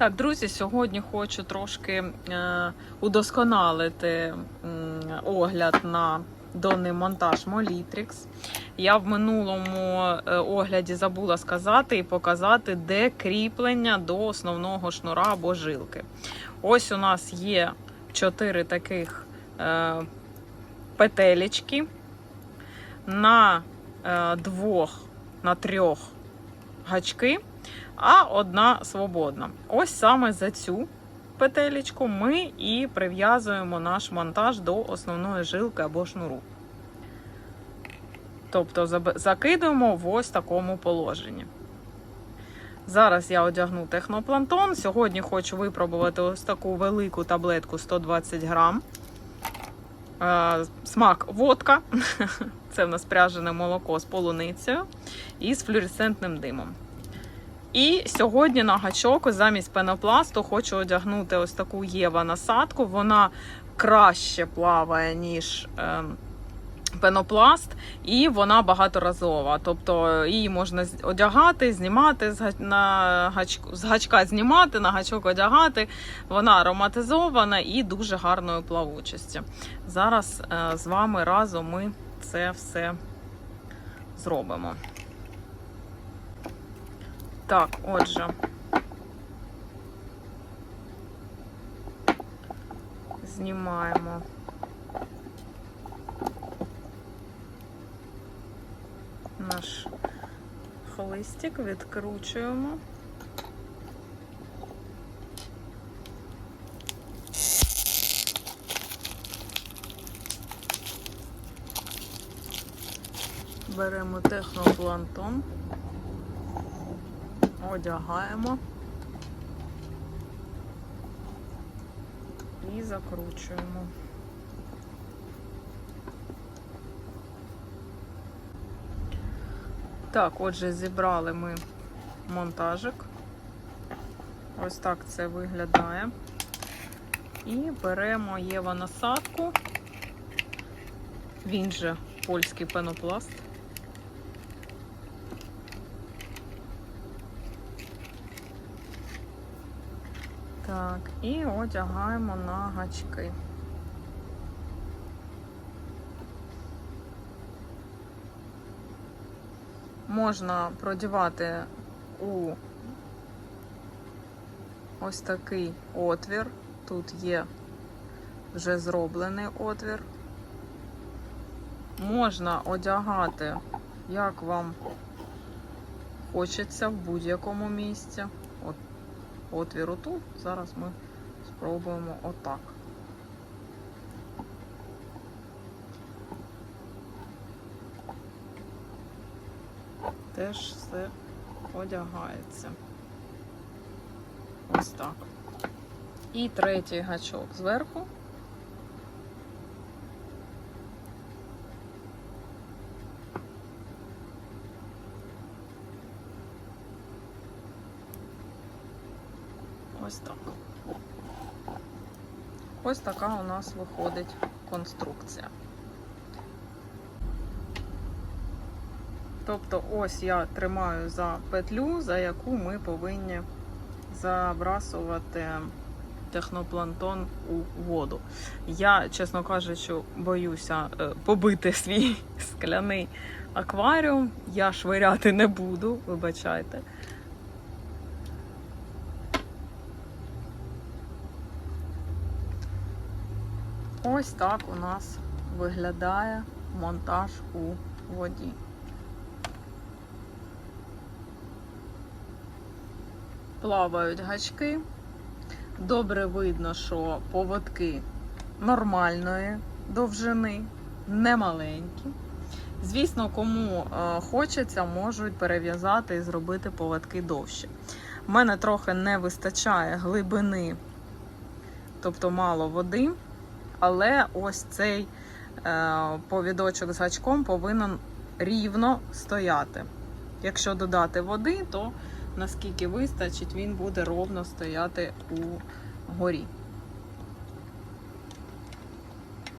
Так, друзі, сьогодні хочу трошки е, удосконалити м, огляд на донний монтаж Молітрікс. Я в минулому е, огляді забула сказати і показати, де кріплення до основного шнура або жилки. Ось у нас є чотири таких е, петелечки на е, двох, на трьох гачки а одна свободна. Ось саме за цю петелечку ми і прив'язуємо наш монтаж до основної жилки або шнуру. Тобто закидуємо в ось такому положенні. Зараз я одягну техноплантон. Сьогодні хочу випробувати ось таку велику таблетку 120 грам. Е, Смак водка. Це в нас пряжене молоко з полуницею і з флюоресцентним димом. І сьогодні на гачок замість пенопласту хочу одягнути ось таку Єва насадку. Вона краще плаває, ніж е, пенопласт, і вона багаторазова. Тобто її можна одягати, знімати на гачку, з гачка знімати, на гачок одягати. Вона ароматизована і дуже гарної плавучості. Зараз е, з вами разом ми це все зробимо. Так, отже. Знімаємо. Наш хлистик відкручуємо. Беремо техноплантон одягаємо і закручуємо. Так, отже, зібрали ми монтажик. Ось так це виглядає. І беремо Єва насадку. Він же польський пенопласт. Так, і одягаємо на гачки. Можна продівати у ось такий отвір. Тут є вже зроблений отвір. Можна одягати, як вам хочеться в будь-якому місці. От отвір отут. Зараз ми спробуємо отак. Теж все одягається. Ось так. І третій гачок зверху. Ось так. Ось така у нас виходить конструкція. Тобто, ось я тримаю за петлю, за яку ми повинні забрасувати техноплантон у воду. Я, чесно кажучи, боюся е, побити свій скляний акваріум. Я швиряти не буду, вибачайте. Ось так у нас виглядає монтаж у воді. Плавають гачки. Добре видно, що поводки нормальної довжини, не маленькі. Звісно, кому е, хочеться, можуть перев'язати і зробити поводки довші. У мене трохи не вистачає глибини, тобто мало води. Але ось цей е, повідочок з гачком повинен рівно стояти. Якщо додати води, то наскільки вистачить, він буде ровно стояти у горі.